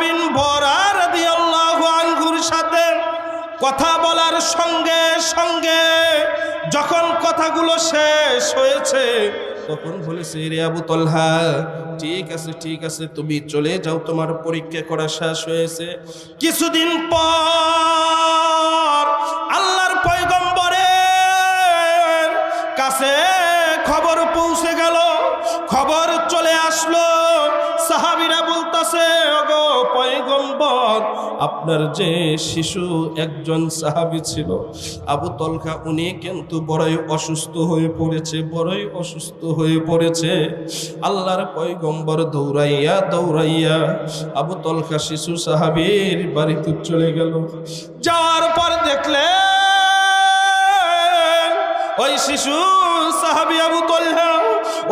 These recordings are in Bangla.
বিন সাথে কথা বলার সঙ্গে সঙ্গে যখন কথাগুলো শেষ হয়েছে, তখন বলেছে রে আবু তল্হা, ঠিক আছে ঠিক আছে, তুমি চলে যাও, তোমার পরীক্ষা করা শেষ হয়েছে। কিছুদিন পর পয়গম্বর আপনার যে শিশু একজন সাহাবি ছিল, আবু তলকা উনি কিন্তু বড়ই অসুস্থ হয়ে পড়েছে, বড়ই অসুস্থ হয়ে পড়েছে। আল্লাহর পয়গম্বর দৌড়াইয়া দৌড়াইয়া আবু তলকা শিশু সাহাবির বাড়িতে চলে গেল। যাওয়ার পর দেখলে ওই শিশু সাহাবি আবু তলহা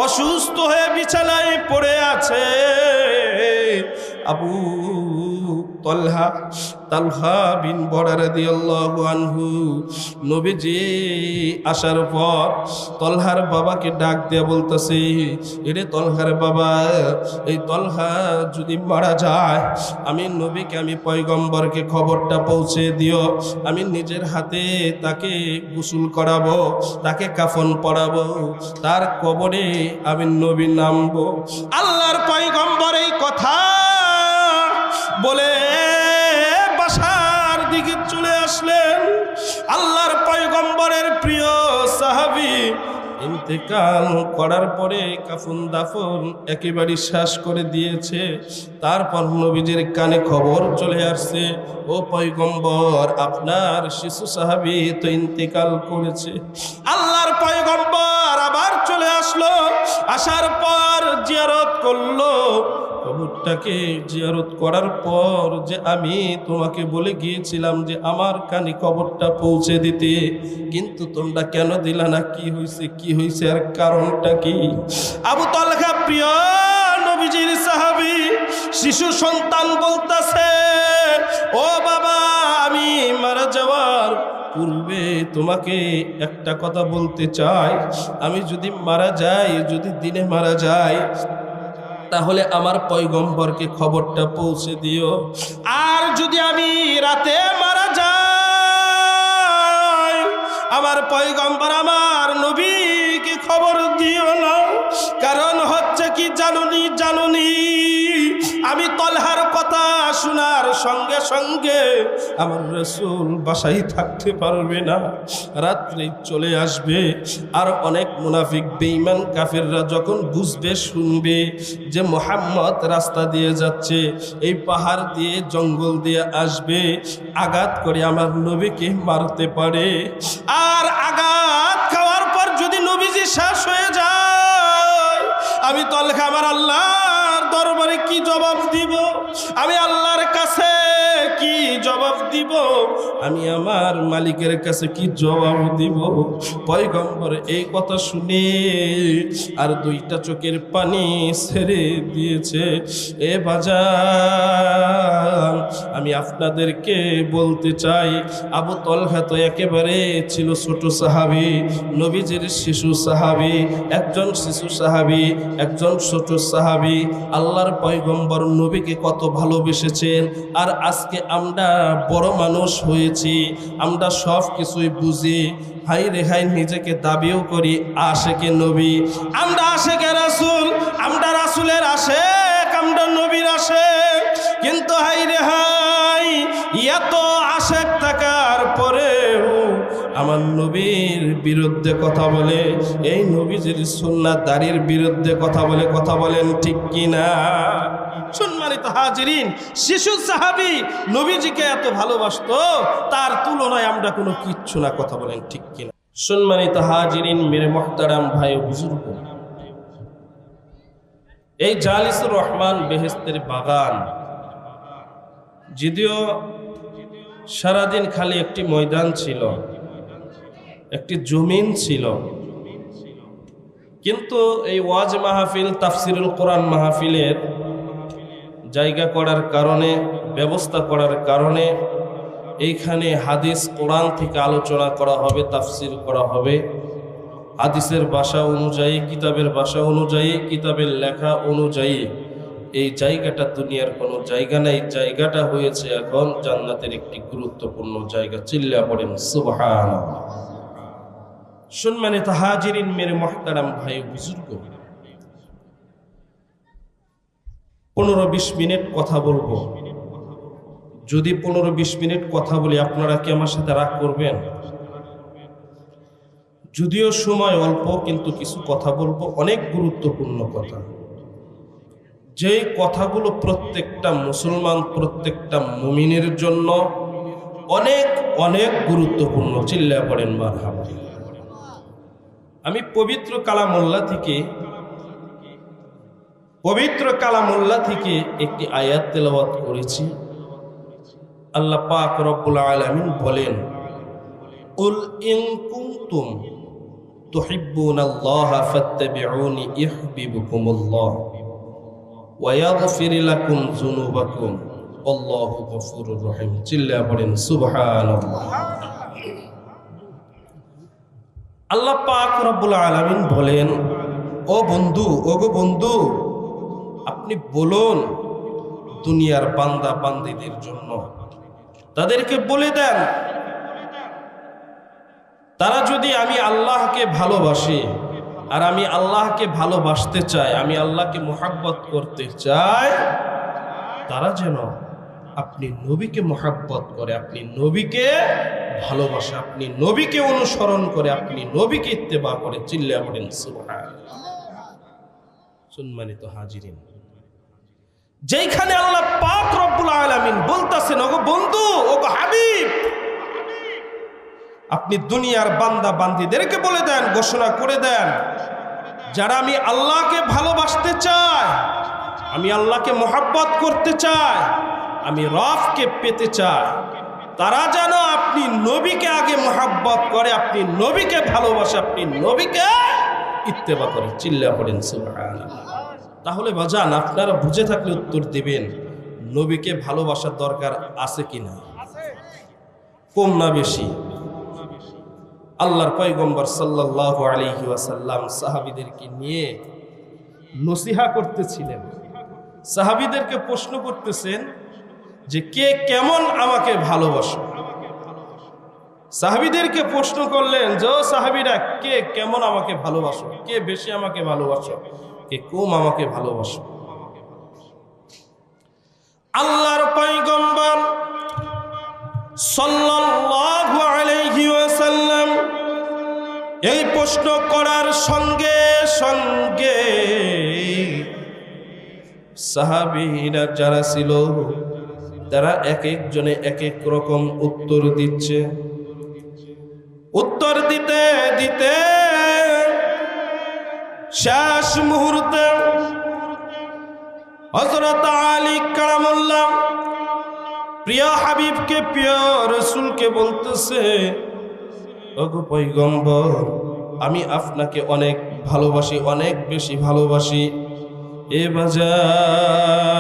অসুস্থ হয়ে বিছানায় পড়ে আছে। আবু তলহা, তালহা বিন বড়ার আনহু। নবীজি আসার পর তলহার বাবাকে ডাক দিয়ে বলতেছে, এরে তলহার বাবা, এই তলহা যদি মারা যায়, আমি নবীকে, আমি পয়গম্বরকে খবরটা পৌঁছে দিও। আমি নিজের হাতে তাকে গোসল করাবো, তাকে কাফন পরাবো, তার কবরে আমি নবী নামবো। আল্লাহর পয়গম্বর এই কথা বলে ইন্তেকাল করার পরে কাফন দাফন একেবারে শ্বাস করে দিয়েছে। তারপর নবীজির কানে খবর চলে আসছে, ও পয়গম্বর, আপনার শিশু সাহাবি তো ইন্তেকাল করেছে। আল্লাহর পয়গম্বর আবার চলে আসলো। আসার পর জিয়ারত করল। কবরটাকে জিয়ারত করার পর যে আমি তোমাকে বলে গিয়েছিলাম যে আমার কানে কবরটা পৌঁছে দিতে, কিন্তু তোমরা কেন দিলা না? কি হয়েছে কি হয়েছে আর কারণটা কি? আবু তলহা প্রিয় নবীজির সাহাবি, শিশু সন্তান বলতেছে, ও বাবা মারা যাওয়ার পূর্বে তোমাকে একটা কথা বলতে চাই। আমি যদি মারা যাই, যদি দিনে মারা যাই, তাহলে আমার পয়গম্বরকে খবরটা পৌঁছে দিও। আর যদি আমি রাতে মারা যাই, আমার পয়গম্বর আমার নবীকে খবর দিও না। কারণ হচ্ছে কি, জানুনি জানুনি। আমি তলহার কথা শোনার সঙ্গে সঙ্গে আমার রসুল বাসায় থাকতে পারবে না, রাত্রে চলে আসবে। আর অনেক মুনাফিক, বেঈমান, কাফেররা যখন বুঝবে, শুনবে যে মোহাম্মদ রাস্তা দিয়ে যাচ্ছে, এই পাহাড় দিয়ে, জঙ্গল দিয়ে আসবে, আঘাত করে আমার নবীকে মারতে পারে। আর আঘাত খাওয়ার পর যদি নবীজি শেষ হয়ে যায়, আমি তলখা আমার আল্লাহর দরবারে কি জবাব দিব? আমি আল্লাহর কাছে কি জবাব দিব? আমি আমার মালিকের কাছে কি জবাব দিব? পয়গম্বর, এই কথা শুনে আর দুইটা চোখের পানি ছেড়ে দিয়েছে। এ বাজার আমি আপনাদেরকে বলতে চাই, আবু তলহা তো একেবারে ছিল ছোট সাহাবি, নবীজির শিশু সাহাবি, একজন শিশু সাহাবি, একজন ছোট সাহাবি। আল্লাহর পয়গম্বর নবীকে কত ভালোবেসেছেন। আর আজকে আমরা বড় মানুষ হয়েছি, আমরা সব কিছুই বুঝি। হাই রেহাই নিজেকে দাবিও করি আশেকে নবী। আমরা আশেকে রাসুল, আমরা রাসুলের আশেক, আমরা নবীর আশেক। কিন্তু হাই আমার নবীর বিরুদ্ধে কথা বলে, এই নবীজির সুন্নাত দাড়ির বিরুদ্ধে কথা বলে, কথা বলেন ঠিক কিনা? সম্মানিত হাজিরিন, শিশু সাহাবি নবীজিকে এত ভালোবাসতো, তার তুলনায় আমরা কোনো কিচ্ছু না, কথা বলেন ঠিক কিনা? সম্মানিত হাজিরিন, মেরে মহতারাম ভাই বুজুর্গ। এই জালিসুর রহমান বেহেস্তের বাগান, যদিও সারাদিন খালি একটি ময়দান ছিল একটি জমিন ছিল। কিন্তু এই ওয়াজ মাহফিল, তাফসিরুল কোরআন মাহফিলের জায়গা করার কারণে, ব্যবস্থা করার কারণে এইখানে হাদিস কোরআন থেকে আলোচনা করা হবে, তাফসির করা হবে। হাদিসের ভাষা অনুযায়ী, কিতাবের ভাষা অনুযায়ী, কিতাবের লেখা অনুযায়ী এই জায়গাটা দুনিয়ার কোনো জায়গা নেই। জায়গাটা হয়েছে এখন জান্নাতের একটি গুরুত্বপূর্ণ জায়গা চিল্লা পড়েন সুবহান শুনমানে তাহাজিরিন মেরে মহতারাম ভাই বুজুর্গ। পনেরো বিশ মিনিট কথা বলব। যদি পনেরো বিশ মিনিট কথা বলি, আপনারা কি আমার সাথে রাগ করবেন? যদিও সময় অল্প, কিন্তু কিছু কথা বলব, অনেক গুরুত্বপূর্ণ কথা। যেই কথাগুলো প্রত্যেকটা মুসলমান, প্রত্যেকটা মুমিনের জন্য অনেক অনেক গুরুত্বপূর্ণ। চিল্লা পড়েন মার আমি পবিত্র কালামুল্লাহ থেকে পবিত্র কালামুল্লাহ থেকে একটি আয়াত তেলাওয়াত করেছি। আল্লাহ পাক রব্বুল আলামিন বলেন, উল ইন কুনতুম তুহিব্বুনাল্লাহা ফাত্তাবিউনি ইউহিব্বুকুমুল্লাহ ওয়া ইয়াগফির লাকুম যুনুবাকুম। আল্লাহু গফুরুর রহিম। চিল্লা পড়েন, সুবহানাল্লাহ। আল্লাহ পাক রব্বুল আলামিন বলেন, ও বন্ধু ও গো বন্ধু, আপনি বলুন দুনিয়ার বান্দা বান্দিদের জন্য। তাদেরকে বলে দেন, তারা যদি আমি আল্লাহকে ভালোবাসি আর আমি আল্লাহকে ভালোবাসতে চাই, আমি আল্লাহকে মোহাব্বত করতে চাই, তারা যেন আপনি নবীকে মোহাব্বত করে, আপনি নবীকে ভালোবাসে, আপনি নবীকে অনুসরণ করে, আপনি নবীকে ইত্তেবা করে চিল্লা পড়েন সম্মানিত হাজিরিন যেখানে আল্লাহ পাক রব্বুল আলামিন বলতাছেন, ওগো বন্ধু, ওগো হাবিব, আপনি দুনিয়ার বান্দা বান্দিদেরকে বলে দেন, ঘোষণা করে দেন, যারা আমি আল্লাহকে ভালোবাসতে চাই আমি আল্লাহকে মোহাব্বত করতে চাই আমি রফকে পেতে চাই তারা যেন আপনি নবীকে আগে মোহাব্বত করে, আপনি নবীকে ভালোবাসে, আপনি নবীকে ইত্তেবা করে। চিল্লা পড়েন তাহলে বাজান আপনারা বুঝে থাকলে উত্তর দিবেন, নবীকে ভালোবাসার দরকার আছে কি না কম না বেশি। আল্লাহর পয়গম্বর সাল্লাহ আলহি ওয়াসাল্লাম সাহাবিদেরকে নিয়ে নসিহা করতেছিলেন। সাহাবিদেরকে প্রশ্ন করতেছেন যে কে কেমন আমাকে ভালোবাসো। সাহাবিদেরকে প্রশ্ন করলেন, যে সাহাবিরা, কে কেমন আমাকে ভালোবাসো? কে বেশি আমাকে ভালোবাসো? কে কম আমাকে ভালোবাসো? আল্লাহর পয়গম্বর সাল্লাল্লাহু আলাইহি ওয়াসাল্লাম এই প্রশ্ন করার সঙ্গে সঙ্গে সাহাবীরা যারা ছিল তারা এক একজনে এক এক রকম উত্তর দিচ্ছে। উত্তর দিতে দিতে শেষ মুহূর্তে হজরত আলী কারামুল্লাহ প্রিয় হাবিবকে, প্রিয় রসুলকে বলতেছে আমি আপনাকে অনেক ভালোবাসি, অনেক বেশি ভালোবাসি। এ বাজার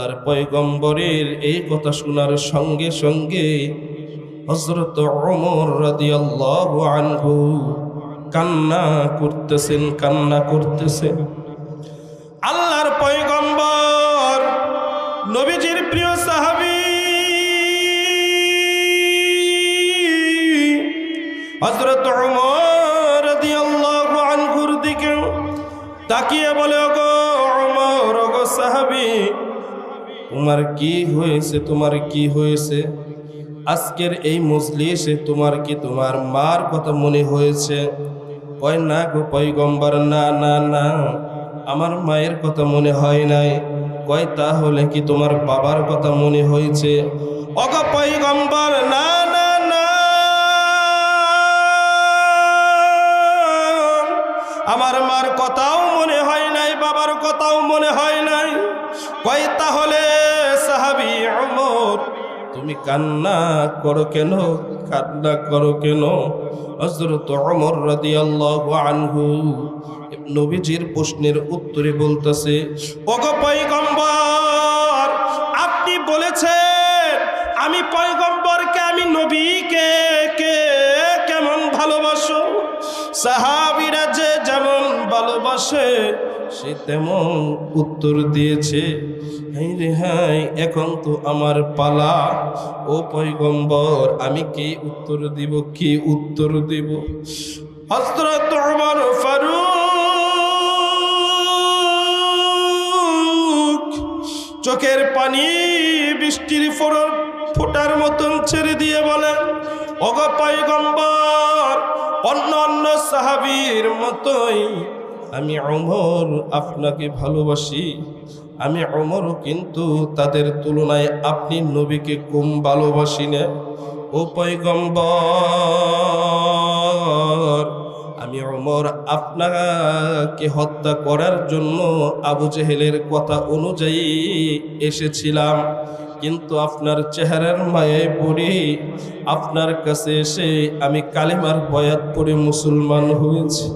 আল্লাহর পয়গম্বরের এই কথা শোনার সঙ্গে সঙ্গে হজরত অমর রাদিয়াল্লাহু আনহু কান্না করতেছেন কান্না করতেছেন। আল্লাহর পয়গম্বর, নবীজির প্রিয় সাহাবী হজরত দিকে তাকিয়ে বলে উমর ওগো সাহাবী তোমার কি হয়েছে, তোমার কি হয়েছে? আজকের এই মজলিসে তোমার কি তোমার মার কথা মনে হয়েছে? কয়, না গো পয়গম্বর, না না না, আমার মায়ের কথা মনে হয় নাই। কয়, তাহলে কি তোমার বাবার কথা মনে হয়েছে? অগ পয়গম্বর, না না না, আমার মার কথাও মনে হয় নাই, বাবার কথাও মনে হয় নাই। কয়, তাহলে সাহাবি অমর তুমি কান্না করো কেন? কান্না করো কেন? হজরত অমর রাদিয়াল্লাহু আনহু নবীজির প্রশ্নের উত্তরে বলতেছে, ওগো পয়গম্বর, আপনি বলেছেন, আমি পয়গম্বরকে, আমি নবীকে কে কেমন ভালোবাসো? সাহাবিরা যে যেমন ভালোবাসে সে তেমন উত্তর দিয়েছে, হাই রে এখন তো আমার পালা। ও পয়গম্বর, আমি কি উত্তর দিব, কি উত্তর দিব? হজরত ওমর ফারুক চোখের পানি বৃষ্টির ফোড়র ফোটার মতন ছেড়ে দিয়ে বলেন অগ পয়গম্বর অন্য অন্য সাহাবীর মতোই আমি অমর আপনাকে ভালোবাসি। আমি অমরও কিন্তু তাদের তুলনায় আপনি নবীকে কম ভালোবাসি না ও আমি অমর আপনাকে হত্যা করার জন্য আবু জেহেলের কথা অনুযায়ী এসেছিলাম। কিন্তু আপনার চেহারার মায়ায় পড়ে আপনার কাছে এসে আমি কালিমার বয়াত পড়ে মুসলমান হয়েছি।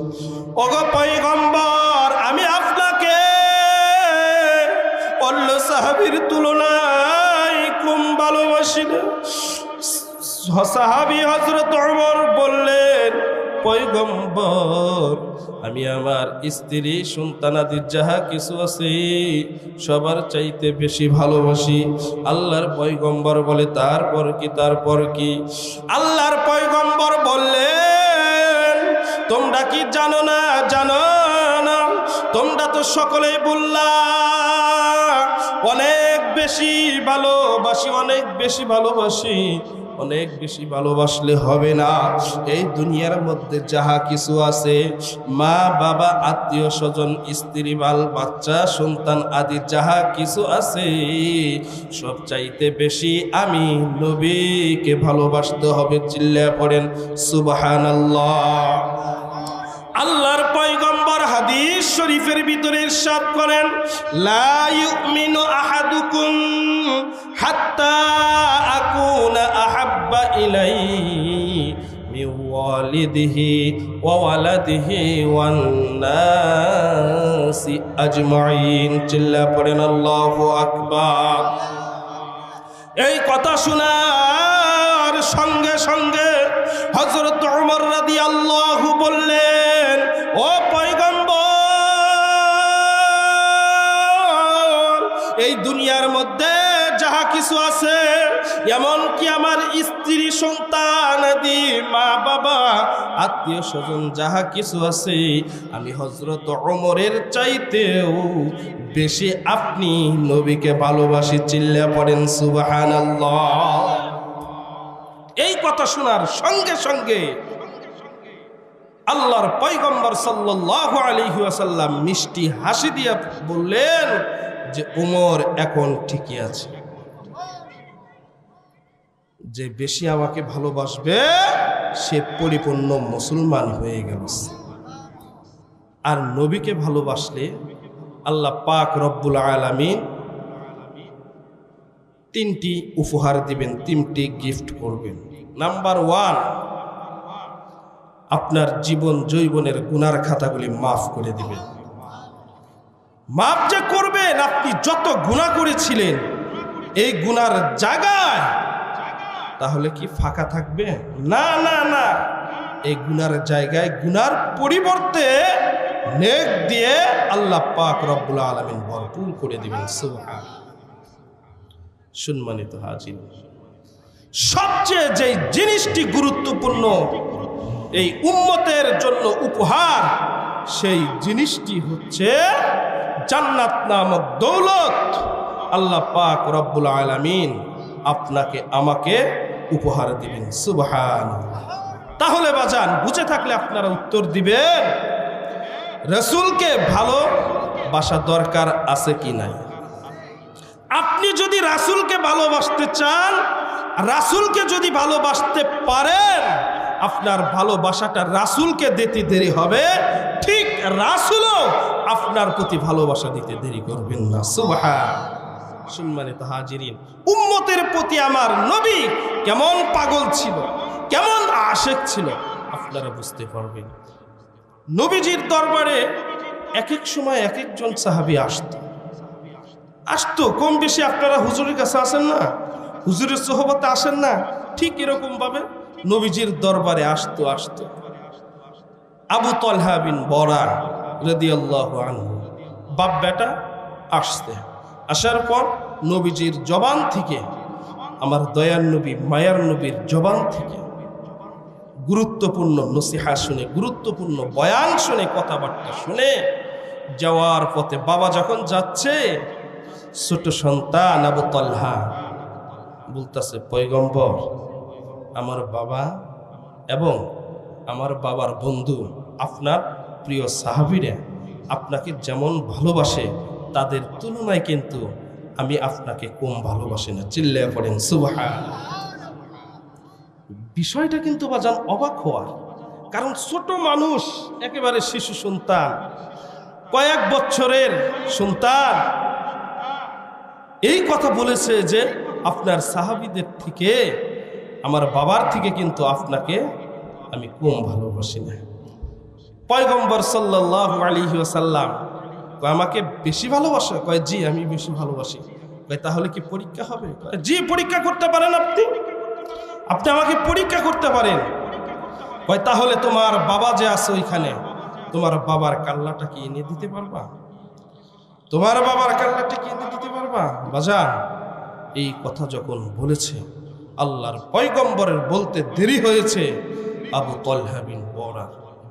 অগ পয়গম্বর, আমি আপনাকে অন্য সাহাবির তুলনায় কম ভালোবাসি সাহাবি হজরত ওমর বললেন, পয়গম্বর, আমি আমার স্ত্রী সন্তানাদির যাহা কিছু আছে, সবার চাইতে বেশি ভালোবাসি। আল্লাহর পয়গম্বর বলে, তারপর কি তারপর কি? আল্লাহর পয়গম্বর বললেন তোমরা কি জানো না? জানো না। তোমরা তো সকলেই বললা। অনেক বেশি ভালোবাসি, অনেক বেশি ভালোবাসি, অনেক বেশি ভালোবাসলে হবে না। এই দুনিয়ার মধ্যে যাহা কিছু আছে, মা, বাবা, আত্মীয় স্বজন, স্ত্রী, বাল, বাচ্চা, সন্তান আদি যাহা কিছু আছে, সব চাইতে বেশি আমি নবীকে ভালোবাসতে হবে। চিল্লা পড়েন সুবাহান আল্লাহর পয়গম্বর হাদিস শরীফের ভিতরে ইরশাদ করেন, লা ইউমিনু আহাদুকুম হাত্তা আকুনা আহাব্বা ইলাইহি মিন ওয়ালিদিহি ওয়া ওয়ালাদিহি ওয়ান নাসি আজমাইন। চিল্লা পড়েন, আল্লাহু আকবার। এই কথা শোনার সঙ্গে সঙ্গে হজরত উমর রাদি আল্লাহ বললেন, ও পয়গম্বর, এই দুনিয়ার মধ্যে যাহা কিছু আছে এমন কি আমার স্ত্রী সন্তান আদি মা বাবা, আত্মীয় স্বজন যাহা কিছু আছে, আমি হজরত অমরের চাইতেও বেশি আপনি নবীকে ভালোবাসি চিল্লা পড়েন সুবাহান এই কথা শোনার সঙ্গে সঙ্গে আল্লাহর পয়গম্বর সাল্লাল্লাহু আলাইহি ওয়াসাল্লাম মিষ্টি হাসি দিয়ে বললেন যে, উমর এখন ঠিকই আছে। যে বেশি আমাকে ভালোবাসবে, সে পরিপূর্ণ মুসলমান হয়ে গেল। আর নবীকে ভালোবাসলে আল্লাহ পাক রব্বুল আলামিন তিনটি উপহার দিবেন, তিনটি গিফট করবেন। নাম্বার ওয়ান আপনার জীবন জৈবনের গুনার খাতাগুলি মাফ করে দিবেন। মাফ যে করবেন, আপনি যত গুণা করেছিলেন, এই গুনার জায়গায় তাহলে কি ফাঁকা থাকবে? না না না। এই গুনার জায়গায় গুনার পরিবর্তে নেক দিয়ে আল্লাহ পাক রব্বুল আলমিন ভরপুর করে দিবেন সুবহান সম্মানিত হাজির। সবচেয়ে যে জিনিসটি গুরুত্বপূর্ণ, এই উম্মতের জন্য উপহার, সেই জিনিসটি হচ্ছে জান্নাত নামক দৌলত। আল্লাহ পাক রব্বুল আলামিন আপনাকে, আমাকে উপহার দিবেন। সুবহান তাহলে বাজান, বুঝে থাকলে আপনারা উত্তর দিবেন, রসুলকে ভালো বাসা দরকার আছে কি নাই? আপনি যদি রাসুলকে ভালোবাসতে চান, রাসুলকে যদি ভালোবাসতে পারেন, আপনার ভালোবাসাটা রাসুলকে দিতে দেরি হবে। ঠিক রাসুলও আপনার প্রতি ভালোবাসা দিতে দেরি করবেন না। সুবহান। সম্মানিত হাজিরিন, উম্মতের প্রতি আমার নবী কেমন পাগল ছিল, কেমন আশেক ছিল, আপনারা বুঝতে পারবেন। নবীজির দরবারে এক এক সময় এক একজন সাহাবি আসতো। আসতো, কম বেশি আপনারা হুজুরের কাছে আসেন না? হুজুরের সোহবতে আসেন না? ঠিক এরকম ভাবে নবীজির দরবারে আসতো আসতো। আবু তলহা বিন বরা রাদিয়াল্লাহু আনহু, বাপ বেটা আসতে আসার পর নবীজির জবান থেকে, আমার দয়ার নবী, মায়ার নবীর জবান থেকে গুরুত্বপূর্ণ নসিহা শুনে, গুরুত্বপূর্ণ বয়ান শুনে, কথাবার্তা শুনে, যাওয়ার পথে বাবা যখন যাচ্ছে ছোট সন্তান আবু তল্হা। বলতেছে, পয়গম্বর, আমার বাবা এবং আমার বাবার বন্ধু, আপনার প্রিয় সাহাবিরা আপনাকে যেমন ভালোবাসে, তাদের তুলনায় কিন্তু আমি আপনাকে কম ভালোবাসি না। চিল্লায় পড়েন সুবাহা বিষয়টা কিন্তু বাজান অবাক হওয়ার। কারণ ছোট মানুষ, একেবারে শিশু সন্তান, কয়েক বছরের সন্তান এই কথা বলেছে যে আপনার সাহাবিদের থেকে, আমার বাবার থেকে কিন্তু আপনাকে আমি কম ভালোবাসি না। পয়গম্বর সাল্লাহ আলী ওসাল্লাম কয়, আমাকে বেশি ভালোবাসে? কয়, জি, আমি বেশি ভালোবাসি। কয়, তাহলে কি পরীক্ষা হবে? জি, পরীক্ষা করতে পারেন আপনি। আপনি আমাকে পরীক্ষা করতে পারেন। কয়, তাহলে তোমার বাবা যে আছে ওইখানে, তোমার বাবার কাল্লাটা কি এনে দিতে পারবা? তোমার বাবার কাল্লাটা কি দিতে পারবা? বাজান এই কথা যখন বলেছে, আল্লাহর পয়গম্বরের বলতে দেরি হয়েছে। আবু তলহা বিন বরা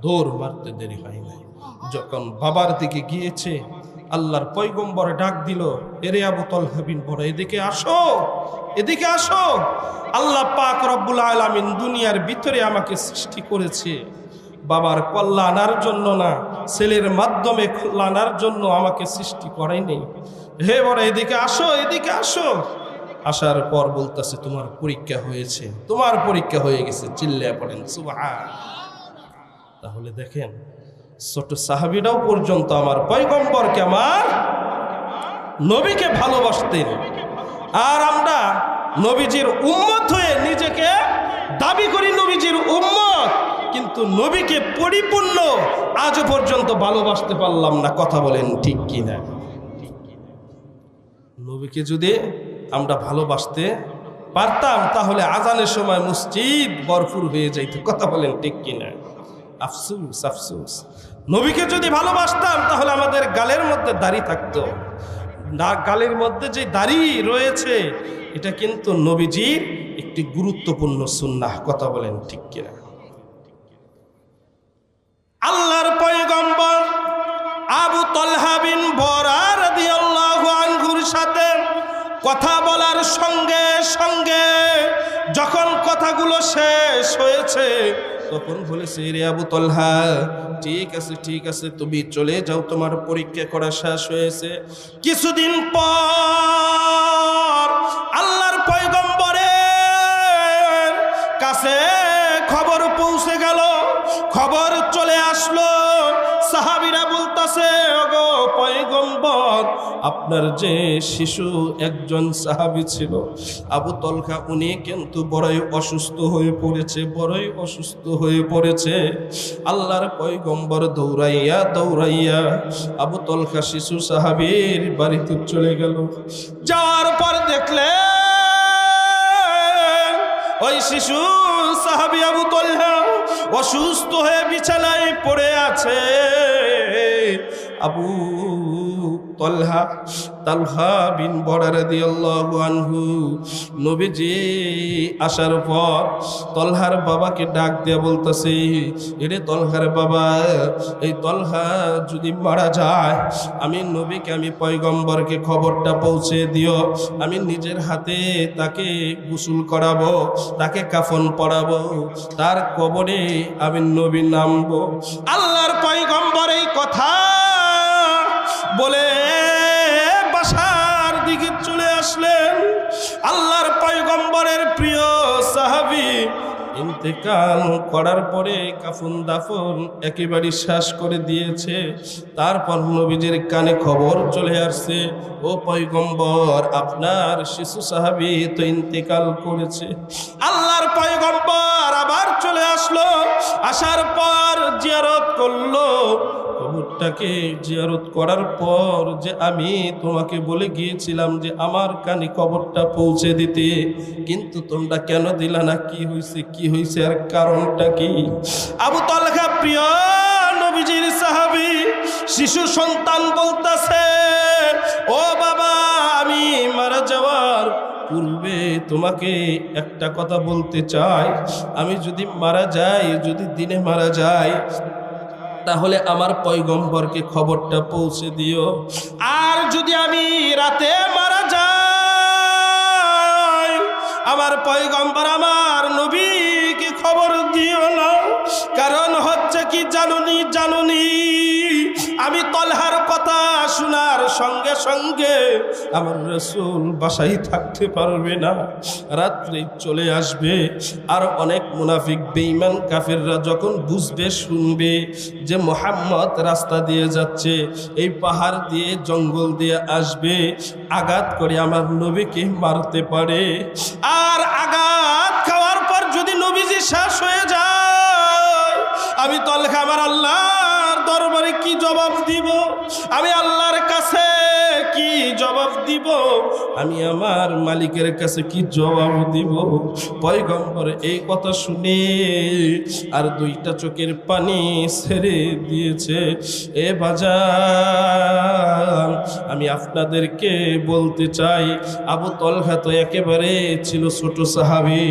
দৌড় মারতে দেরি হয় নাই। যখন বাবার দিকে গিয়েছে, আল্লাহর পয়গম্বর ডাক দিল, এরে আবু তলহা বিন বরা এদিকে আসো এদিকে আসো। আল্লাহ পাক রব্বুল আলামিন দুনিয়ার ভিতরে আমাকে সৃষ্টি করেছে। বাবার কল্যাণার জন্য না, ছেলের মাধ্যমে কল্যাণার জন্য আমাকে সৃষ্টি করেনি হে বড়, এদিকে আসো এদিকে আসো। আসার পর বলতেছে, তোমার পরীক্ষা হয়েছে, তোমার পরীক্ষা হয়ে গেছে। চিল্লায় পড়েন তাহলে দেখেন, ছোট সাহাবিরাও পর্যন্ত আমার পয়গম্বরকে আমার নবীকে ভালোবাসতেন। আর আমরা নবীজির উম্মত হয়ে নিজেকে দাবি করি, নবীজির উম্মত। কিন্তু নবীকে পরিপূর্ণ আজও পর্যন্ত ভালোবাসতে পারলাম না। কথা বলেন ঠিক কি না নবীকে যদি আমরা ভালোবাসতে পারতাম, তাহলে আজানের সময় মসজিদ ভরপুর হয়ে যাইত। কথা বলেন ঠিক কিনা? আফসুস আফসুস। নবীকে যদি ভালোবাসতাম, তাহলে আমাদের গালের মধ্যে দাড়ি থাকতো। না, গালের মধ্যে যে দাড়ি রয়েছে, এটা কিন্তু নবীজির একটি গুরুত্বপূর্ণ সুন্নাহ। কথা বলেন ঠিক কিনা? আল্লাহর পয়গম্বর আবু তলহা বিন বরা রাদিয়াল্লাহু আনহুর সাথে কথা বলার সঙ্গে সঙ্গে যখন কথাগুলো শেষ হয়েছে, তখন বলেছে রে আবু তলহা, ঠিক আছে ঠিক আছে, তুমি চলে যাও, তোমার পরীক্ষা করা শেষ হয়েছে। কিছুদিন পর আল্লাহর পয়গম্বরের কাছে খবর পৌঁছে গেল। আসলো। সাহাবিরা বলতাছে, ওগো পয়গম্বর, আপনার যে শিশু একজন সাহাবি ছিল, আবু তলখা উনি কিন্তু বড়ই অসুস্থ হয়ে পড়েছে, বড়ই অসুস্থ হয়ে পড়েছে। আল্লাহর পয়গম্বর দৌড়াইয়া দৌড়াইয়া আবু তলখা শিশু সাহাবির বাড়িতে চলে গেল। যাওয়ার পর দেখলেন ওই শিশু সাহাবি আবু তলহা অসুস্থ হয়ে বিছানায় পড়ে আছে। আবু তলহা, তালহা বিন বড়ার আনহু, নবীজি আসার পর তলহার বাবাকে ডাক দিয়া বলতেছে, এরে তলহার বাবা, এই তলহা যদি মারা যায়, আমি নবীকে, আমি পয়গম্বরকে খবরটা পৌঁছে দিও, আমি নিজের হাতে তাকে গোসল করাবো, তাকে কাফন পরাবো, তার কবরে আমি নবী নামবো। আল্লাহর কথা বলে বাসার দিকে চলে আসলেন। আল্লাহর পয়গম্বরের প্রিয় সাহাবি ইন্তেকাল করার পরে কাফন দাফন একেবারে শ্বাস করে দিয়েছে। তারপর নবীজির কানে খবর চলে আসছে, ও পয়গম্বর, আপনার শিশু সাহাবি তো ইন্তেকাল করেছে। আল্লাহর পয়গম্বর আবার চলে আসলো, আসার পর জিয়ারত করল। কবরটাকে জিয়ারত করার পর যে আমি তোমাকে বলে গিয়েছিলাম যে আমার কানে কবরটা পৌঁছে দিতে, কিন্তু তোমরা কেন দিলা না? কি হয়েছে কি হয়েছে আর কারণটা কি? আবু তালহা, প্রিয় নবীজির সাহাবি, শিশু সন্তান বলতেছে, ও বাবা, আমি মারা যাওয়ার পূর্বে তোমাকে একটা কথা বলতে চাই। আমি যদি মারা যাই, যদি দিনে মারা যাই তাহলে আমার পয়গম্বরকে খবরটা পৌঁছে দিও। আর যদি আমি রাতে মারা যাই, আমার পয়গম্বর আমার নবীকে খবর দিও না। কারণ হচ্ছে কি, জানুনি জানুনি। আমি তলহার কথা শোনার সঙ্গে সঙ্গে আমার রসুল বাসায় থাকতে পারবে না। রাত্রে চলে আসবে। আর অনেক মুনাফিক, বেঈমান, কাফেররা যখন বুঝবে, শুনবে যে মোহাম্মদ রাস্তা দিয়ে যাচ্ছে, এই পাহাড় দিয়ে, জঙ্গল দিয়ে আসবে, আঘাত করে আমার নবীকে মারতে পারে। আর আঘাত খাওয়ার পর যদি নবীজি শেষ হয়ে যায়, আমি তলখা আমার আল্লাহর দরবারে কি জবাব দিব? আমি আল্লাহর কাছে কি জবাব দিব? আমি আমার মালিকের কাছে কি জবাব দিব? পয়গম্বর এই কথা শুনে আর দুইটা চোখের পানি ছেড়ে দিয়েছে। এ বাজার আমি আপনাদেরকে বলতে চাই, আবু তলহা তো একেবারে ছিল ছোট সাহাবি,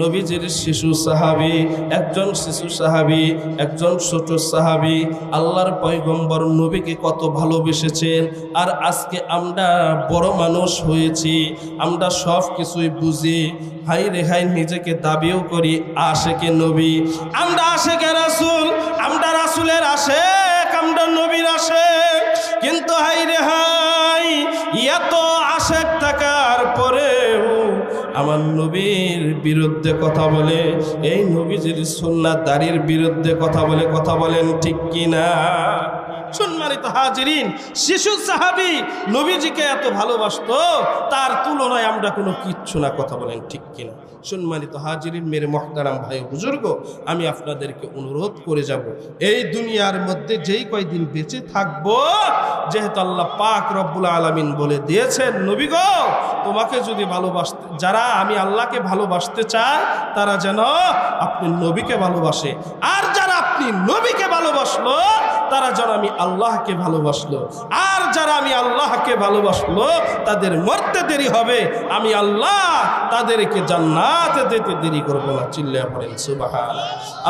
নবীজির শিশু সাহাবি, একজন শিশু সাহাবি, একজন ছোট সাহাবি। আল্লাহর পয়গম্বর নবীকে কত ভালোবেসেছেন, আর আজকে আমরা বড় মানুষ হয়েছি, আমরা সব কিছুই বুঝি। হাই রেহাই নিজেকে দাবিও করি, আশেকে নবী। আমরা আশেকে রাসুল, আমরা রাসুলের আশেক, আমরা নবীর আশেক। কিন্তু হাই রেহাই এত আশেক থাকার পরেও আমার নবীর বিরুদ্ধে কথা বলে, এই নবীজির সুন্নাত দাড়ির বিরুদ্ধে কথা বলে, কথা বলেন ঠিক কিনা? সম্মানিত হাজিরিন, শিশু সাহাবি নবীজিকে এত ভালোবাসতো, তার তুলনায় আমরা কোনো কিচ্ছু না, কথা বলেন ঠিক কিনা? সম্মানিত হাজিরিন, মেরে মহতারাম ভাই বুজুর্গ, আমি আপনাদেরকে অনুরোধ করে যাব, এই দুনিয়ার মধ্যে যেই কয়দিন বেঁচে থাকব, যেহেতু আল্লাহ পাক রব্বুল আলামিন বলে দিয়েছেন, নবী গো, তোমাকে যদি ভালোবাসতে, যারা আমি আল্লাহকে ভালোবাসতে চায়, তারা যেন আপনি নবীকে ভালোবাসে। আর যারা আপনি নবীকে ভালোবাসলো তারা যেন আমি আল্লাহকে ভালোবাসলো, আর যারা আমি আল্লাহকে ভালোবাসলো, তাদের মরতে দেরি হবে। আমি আল্লাহ তাদেরকে জান্নাতে যেতে দেরি করব না চিল্লা পড়েন সুবাহান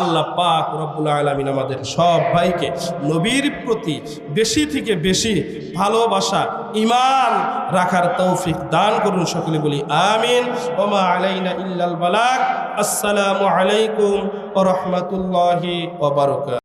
আল্লাহ পাক রব্বুল আলমিন আমাদের সব ভাইকে নবীর প্রতি বেশি থেকে বেশি ভালোবাসা ইমান রাখার তৌফিক দান করুন, সকলে বলি আমিন। ওমা আলাইনা ইল্লাল বালাক আসসালামু আলাইকুম ওয়া রাহমাতুল্লাহি ওয়া বারাকাতুহু।